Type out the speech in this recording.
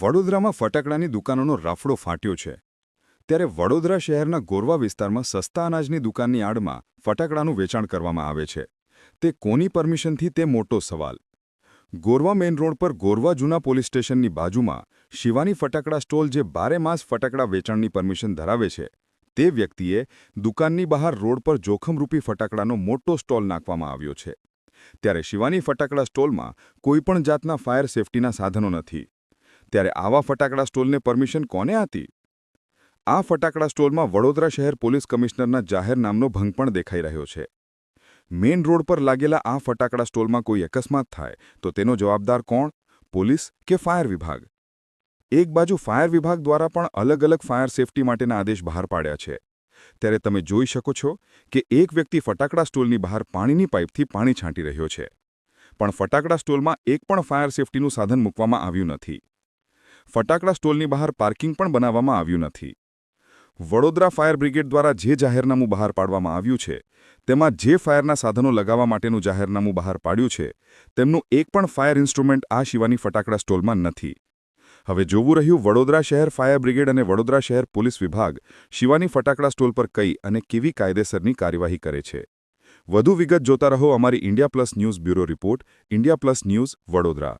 વડોદરામાં ફટાકડાની દુકાનોનો રાફડો ફાટ્યો છે. ત્યારે વડોદરા શહેરના ગોરવા વિસ્તારમાં સસ્તા અનાજની દુકાનની આડમાં ફટાકડાનું વેચાણ કરવામાં આવે છે. તે કોની પરમિશનથી તે મોટો સવાલ. ગોરવા મેઇન રોડ પર ગોરવા જૂના પોલીસ સ્ટેશનની બાજુમાં શિવાની ફટાકડા સ્ટોલ જે બારે માસ ફટાકડા વેચાણની પરમિશન ધરાવે છે, તે વ્યક્તિએ દુકાનની બહાર રોડ પર જોખમરૂપી ફટાકડાનો મોટો સ્ટોલ નાખવામાં આવ્યો છે. ત્યારે શિવાની ફટાકડા સ્ટોલમાં કોઈપણ જાતના ફાયર સેફટીના સાધનો નથી. ત્યારે આવા ફટાકડા સ્ટોલને પરમિશન કોને હતી આ ફટાકડા સ્ટોલમાં વડોદરા શહેર પોલીસ કમિશનરના જાહેરનામનો ભંગ પણ દેખાઈ રહ્યો છે. મેઇન રોડ પર લાગેલા આ ફટાકડા સ્ટોલમાં કોઈ અકસ્માત થાય તો તેનો જવાબદાર કોણ? પોલીસ કે ફાયર વિભાગ? એક બાજુ ફાયર વિભાગ દ્વારા પણ અલગ અલગ ફાયર સેફટી માટેના આદેશ બહાર પાડ્યા છે. ત્યારે તમે જોઈ શકો છો કે એક વ્યક્તિ ફટાકડા સ્ટોલની બહાર પાણીની પાઇપથી પાણી છાંટી રહ્યો છે. પણ ફટાકડા સ્ટોલમાં એક પણ ફાયર સેફટીનું સાધન મૂકવામાં આવ્યું નથી. ફટાકડા સ્ટોલની બહાર પાર્કિંગ પણ બનાવવામાં આવ્યું નથી. વડોદરા ફાયર બ્રિગેડ દ્વારા જે જાહેરનામું બહાર પાડવામાં આવ્યું છે, તેમાં જે ફાયરના સાધનો લગાવવા માટેનું જાહેરનામું બહાર પાડ્યું છે, તેમનું એક પણ ફાયર ઇન્સ્ટ્રુમેન્ટ આ શિવાની ફટાકડા સ્ટોલમાં નથી. હવે જોવું રહ્યું વડોદરા શહેર ફાયર બ્રિગેડ અને વડોદરા શહેર પોલીસ વિભાગ શિવાની ફટાકડા સ્ટોલ પર કઈ અને કેવી કાયદેસરની કાર્યવાહી કરે છે. વધુ વિગત જોતા રહો અમારી India plus news bureau report, India plus news Vadodara.